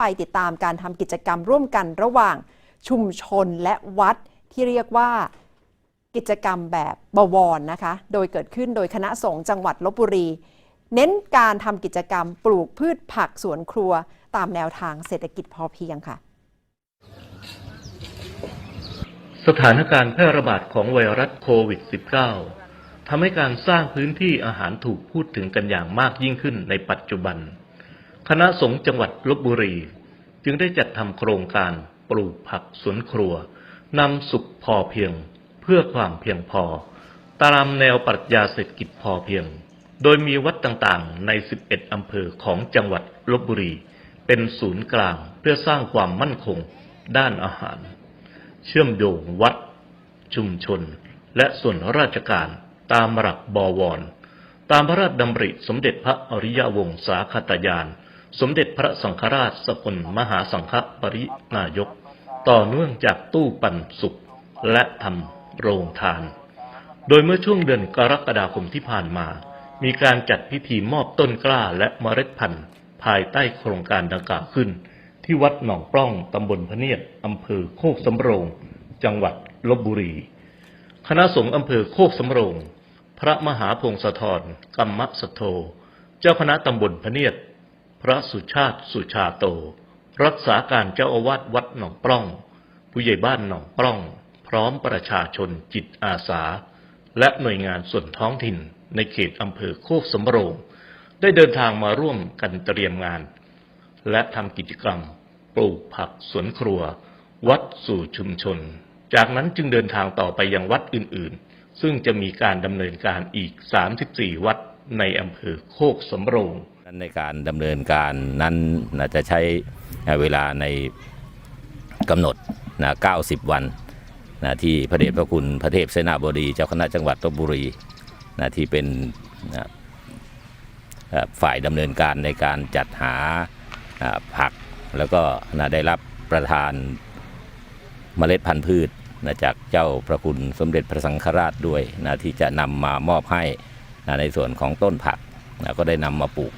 ไปติดตามการทำกิจกรรมร่วมกันระหว่างชุมชนและวัดที่เรียกว่ากิจกรรมแบบบวรนะคะ โดยเกิดขึ้นโดยคณะสงฆ์จังหวัดลบบุรี เน้นการทำกิจกรรมปลูกพืชผักสวนครัว ตามแนวทางเศรษฐกิจพอเพียงค่ะ สถานการณ์แพร่ระบาดของไวรัสโควิด -19 ทำให้การสร้างพื้นที่อาหารถูกพูดถึงกันอย่างมากยิ่งขึ้นในปัจจุบัน คณะสงฆ์จังหวัดลบบุรี จึงได้จัดทำโครงการปลูกผักสวนครัวนำสุขพอเพียง เพื่อความเพียงพอ ตามแนวปรัชญาเศรษฐกิจพอเพียง โดยมีวัดต่างๆ ใน 11 อำเภอของจังหวัดลบบุรี เป็นศูนย์กลางเพื่อสร้างความมั่นคงด้านอาหาร เชื่อมโยงวัด ชุมชน และส่วนราชการตามหลักบวร ตามพระราชดำริสมเด็จพระอริยวงศาคตยาน สมเด็จพระสังฆราชสกลมหาสังฆปรินายก ต่อเนื่องจากตู้ปันสุข และทำโรงทาน โดยเมื่อช่วงเดือนกรกฎาคมที่ผ่านมา มีการจัดพิธีมอบต้นกล้าและเมล็ดพันธุ์ ภายใต้โครงการดังกล่าวขึ้น ที่วัดหนองปล้องตำบลพะเนียดอำเภอโคกสำโรง จังหวัดลบบุรี คณะสงฆ์อำเภอโคกสำโรง พระมหาพงศธรกัมมสโท เจ้าคณะตำบลพะเนียด พระสุชาติสุชาโต รักษาการเจ้าอาวาสวัดหนองปล้อง ผู้ใหญ่บ้านหนองปล้อง พร้อมประชาชนจิตอาสา และหน่วยงานส่วนท้องถิ่นในเขตอำเภอโคกสำโรง ได้เดินทางมาร่วมกันเตรียมงาน และทำกิจกรรม ปลูกผักสวนครัว วัดสู่ชุมชน จากนั้นจึงเดินทางต่อไปยังวัดอื่นๆ ซึ่งจะมีการดำเนินการอีก 34 วัดในอำเภอโคกสำโรง ในการดำเนินการนั้นนะจะใช้เวลาในกำหนดนะ90 วันนะที่พระเดชพระคุณพระเทพเสนาบดีเจ้าคณะจังหวัดลบบุรีนะที่เป็นนะฝ่ายดำเนินการในการจัดหาอ่าผัก แล้วก็นะได้รับประทานเมล็ดพันธุ์พืชนะจากเจ้าพระคุณสมเด็จพระสังฆราชด้วยนะที่จะนำมามอบให้นะในส่วนของต้นผักนะก็ได้นำมาปลูก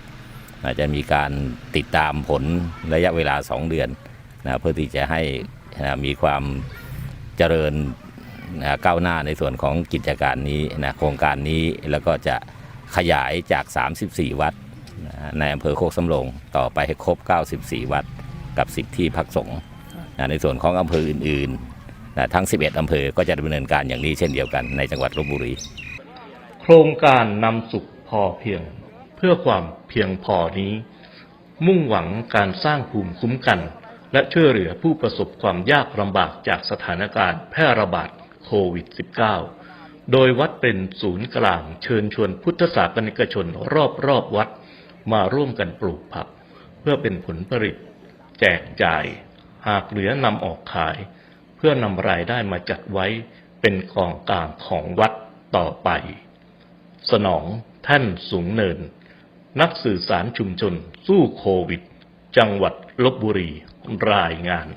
อาจจะมีการติดตามผลระยะเวลา 2 เดือนนะเพื่อที่จะให้นะมีความเจริญนะก้าวหน้าในส่วนของกิจการนี้นะโครงการนี้แล้วก็จะขยายจาก 34 วัดนะในอำเภอโคกสำโรงต่อไปให้ครบ 94 วัดกับ 10 ที่พักสงฆ์นะในส่วนของอำเภออื่นๆนะทั้ง 11 อำเภอก็จะดำเนินการอย่างนี้เช่นเดียวกันในจังหวัดลบบุรี โครงการนำสุขพอเพียง เพื่อความเพียงพอนี้ มุ่งหวังการสร้างภูมิคุ้มกัน และช่วยเหลือผู้ประสบความยากลำบากจากสถานการณ์แพร่ระบาดโควิด -19 โดยวัดเป็นศูนย์กลางเชิญชวนพุทธศาสนิกชนรอบรอบๆวัดมาร่วมกันปลูกผัก เพื่อเป็นผลผลิต แจกจ่าย หากเหลือนำออกขาย เพื่อนำรายได้มาจัดไว้เป็นกองกลางของวัดต่อไป สนองท่านสูงเนิน นักสื่อสารชุมชนสู้โควิด จังหวัดลบบุรีรายงาน